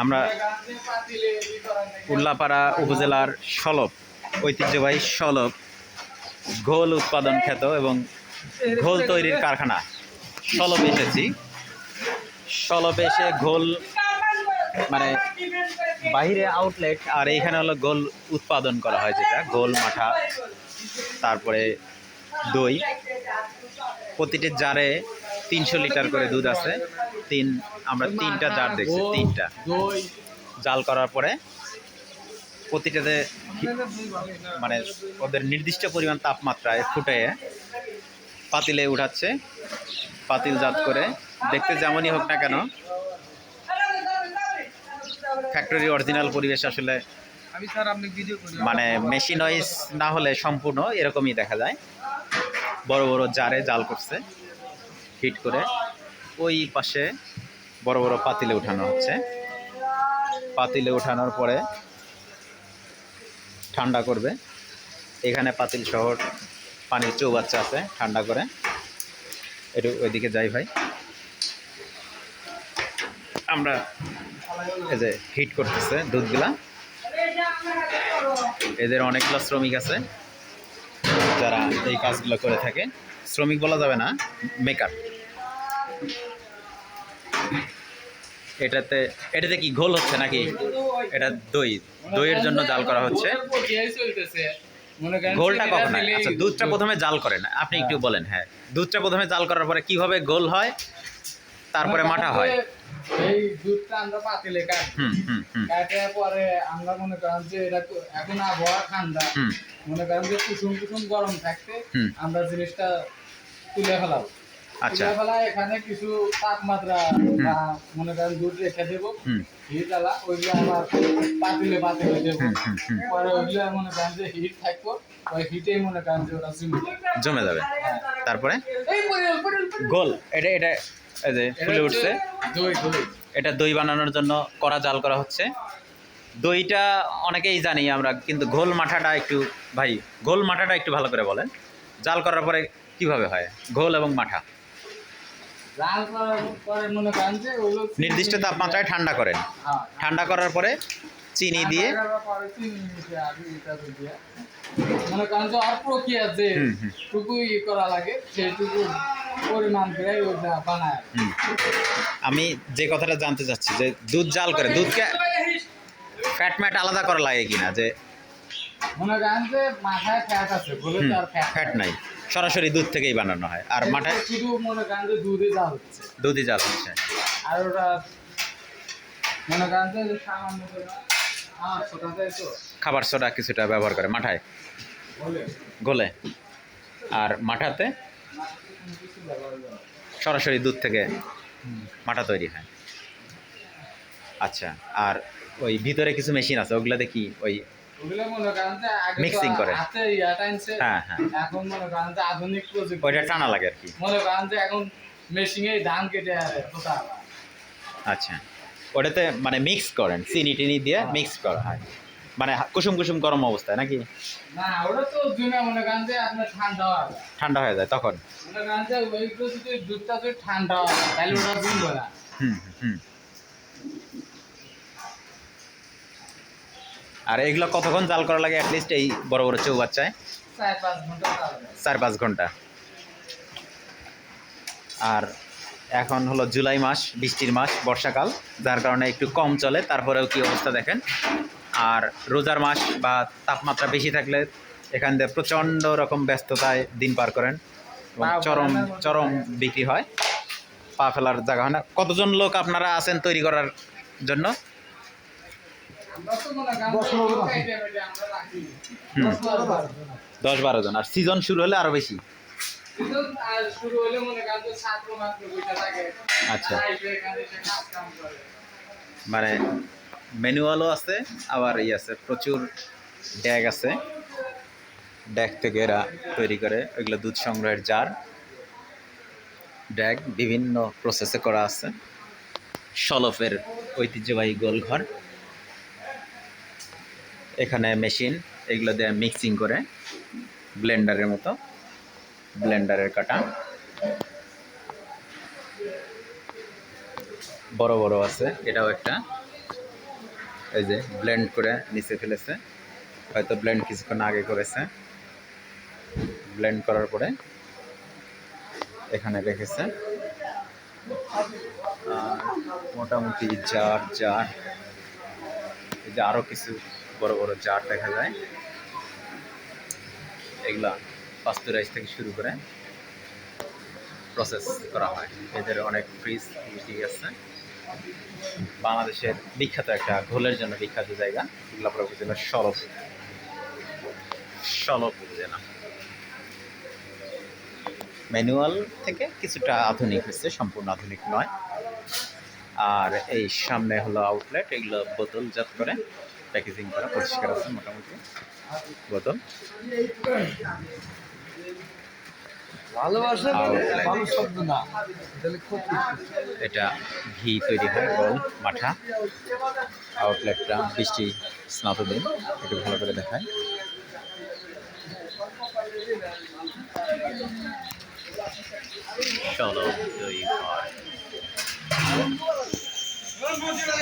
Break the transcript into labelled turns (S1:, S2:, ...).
S1: আমরা উল্লাপাড়া উপজেলার সলব, ঐতিহ্যবাহী সলব, ঘোল উৎপাদন খ্যাত এবং ঘোল তৈরির কারখানা। সলবে এসেছি। সলবে এসে ঘোল মানে বাইরে আউটলেট আর এইখানে হলো গোল উৎপাদন করা হয় যেটা গোল মাঠা, তারপরে দই। প্রতিটি জারে তিনশো লিটার করে দুধ আছে। তিন আমরা তিনটা জার দেখছি তিনটা। জাল করার পরে প্রতিটাতে মানে ওদের নির্দিষ্ট পরিমাণ তাপমাত্রায় ফুটে পাতিলে উঠাচ্ছে পাতিল জাত করে। দেখতে যেমনই হোক না কেন ফ্যাক্টরি অরিজিনাল পরিবেশ আসলে মানে মেশিনয়েজ না হলে সম্পূর্ণ এরকমই দেখা যায়। বড় বড় জারে জাল করছে। হিট করে ওই পাশে বড় বড় পাতিলে উঠানো হচ্ছে। পাতিলে উঠানোর পরে ঠান্ডা করবে। এখানে পাতিল শহর পানির চৌবাচ্চা আছে, ঠান্ডা করে। একটু ওইদিকে যাই ভাই। আমরা এই যে হিট করতেছে দুধগুলা। এদের অনেকগুলো শ্রমিক আছে, যারা এই কাজগুলো করে থাকে। শ্রমিক বলা যাবে না, মেকার। এটাতে এটাতে কি ঘোল হচ্ছে নাকি? এটা দই। দইয়ের জন্য জাল করা হচ্ছে। গোলটা কখন হয়? আচ্ছা দুধটা প্রথমে জাল করেন। আপনি একটু বলেন হ্যাঁ। দুধটা প্রথমে জাল করার পরে কীভাবে গোল হয়? তারপরে মাঠা হয়।
S2: এই দুধটা আমরা পাতিলে কাটি।
S1: হুম হুম হুম।
S2: কাটার পরে আমরা মনে করেন যে এটা এখন আবহাওয়া ঠান্ডা। মনে করেন যে কুসুম কুসুম গরম থাকতে আমরা জিনিসটা তুলে ফেলাবো।
S1: আচ্ছা।
S2: এখানে কিছু তাপমাত্রা মনে করেন দুধ রেখে দেবো হিট আলা ওইগুলো আবার পাতিলে পাতিলে দেবো।
S1: হুম হুম হুম।
S2: পরে ওইগুলো মনে করেন যে হিট থাকব ওই হিটেই মনে করেন যে ওরা জমে যাবে।
S1: তারপরে?
S2: এই পরে পরে
S1: গোল। এটা এটা এই যে ফুলে উঠছে। এটা দই বানানোর জন্য কড়া জাল করা হচ্ছে। দইটা অনেকেই জানি আমরা কিন্তু ঘোল মাঠাটা একটু ভাই ঘোল মাঠাটা একটু ভালো করে বলেন। জাল করার পরে কীভাবে হয়? ঘোল এবং মাঠা।
S2: লাল করার পরে মনে করেন যে ওগুলো
S1: নির্দিষ্ট তাপমাত্রায় ঠান্ডা করেন।
S2: হ্যাঁ
S1: ঠান্ডা করার পরে চিনি দিয়ে
S2: মনে করেন যে আর প্রক্রিয়া যে। টুকু ই করা লাগে সেইটুকু পরিমাণ করে ওটা বানায়।
S1: আমি যে কথাটা জানতে চাচ্ছি যে দুধ জাল করে দুধকে ফ্যাট ম্যাট আলাদা করা লাগে কিনা? যে
S2: মনে করেন যে মাথায় ফ্যাট আছে বলে তো আর ফ্যাট
S1: ফ্যাট নাই। সরাসরি দুধ থেকেই বানানো হয়। আর
S2: যে দুধে হচ্ছে।
S1: জাল হচ্ছে।
S2: আর ওটা মনে করেন যে সামান্য করে আর ছোটা যায় তো।
S1: খাবার সোডা কিছুটা ব্যবহার করে মাঠায়? গোলে। আর মাঠাতে। সরাসরি দুধ থেকে মাঠা তৈরি হয়। আচ্ছা আর ওই ভিতরে কিছু মেশিন আছে ওগুলাতে কি ওই Mixing করে। হ্যাঁ, হ্যাঁ।
S2: এখন মনে করেন যে আধুনিক প্রযুক্তি।
S1: ওইটা টানা লাগে আর কি।
S2: মনে করেন যে এখন মেশিনে ধান কেটে
S1: আচ্ছা। ওটাতে মানে মিক্স করেন চিনি টিনি দিয়ে মিক্স করা হয়। মানে কুসুম কুসুম গরম অবস্থায় নাকি?
S2: না ওটা তো জমে মনে করেন যে আপনার ঠান্ডা হয়।
S1: ঠান্ডা হয়ে যায় তখন?
S2: মনে করেন যে ওইগুলো দুধটা যদি ঠান্ডা হয় তাহলে ওটা
S1: হুম হুম। আর এগুলো কতক্ষণ জাল করা লাগে? অ্যাটলিস্ট এই বড় বড় চৌবাচ্চায়।
S2: চার পাঁচ ঘণ্টা
S1: চার পাঁচ ঘণ্টা। আর এখন হলো জুলাই মাস বৃষ্টির মাস বর্ষাকাল যার কারণে একটু কম চলে তারপরেও কি অবস্থা দেখেন। আর রোজার মাস বা তাপমাত্রা বেশি থাকলে এখান দিয়ে প্রচণ্ড রকম ব্যস্ততায় দিন পার করেন এবং চরম চরম বিক্রি হয়। পা ফেলার জায়গা হয় না। কতজন লোক আপনারা আছেন তৈরি করার জন্য?
S2: দশ বারো
S1: জন। আর সিজন শুরু হলে আরও বেশি। আচ্ছা। মানে ম্যানুয়ালও আছে, আবার ই আছে, প্রচুর ড্যাগ আছে। ড্যাগ থেকে এরা তৈরি করে, ওইগুলো দুধ সংগ্রহের জার ড্যাগ বিভিন্ন প্রসেসে করা আছে। সলফের ঐতিহ্যবাহী গোলঘর এখানে মেশিন এগুলো দিয়ে মিক্সিং করে ব্লেন্ডারের মতো ব্লেন্ডারের কাটা। বড় বড় আছে, এটাও একটা। এই যে ব্লেন্ড করে নিচে ফেলেছে, হয়তো ব্লেন্ড কিছুক্ষণ আগে করেছে। ব্লেন্ড করার পরে এখানে রেখেছে। মোটামুটি জার এই যে আরও কিছু বড় বড় জার দেখা যায়। এগুলা পাস্তুরাইজ থেকে শুরু করে প্রসেস করা হয়। এদের অনেক ফ্রিজ আছে। বাংলাদেশের বিখ্যাত একটা ঘোলের জন্য বিখ্যাত জায়গা। ইগলাপুর উপজেলা সরব। সলব উপজেলা ম্যানুয়াল থেকে কিছুটা আধুনিক হচ্ছে, সম্পূর্ণ আধুনিক নয়। আর এই সামনে হলো আউটলেট এগুলো বোতলজাত করে। প্যাকেজিং করা পরিষ্কার আছে মোটামুটি। বোতল।
S2: ভালো না।
S1: এটা ঘি তৈরি হয় গোল মাঠা। আউটলেটটা বৃষ্টি স্নাত দিন একটু ভালো করে দেখায়। চলো তৈরি হয়।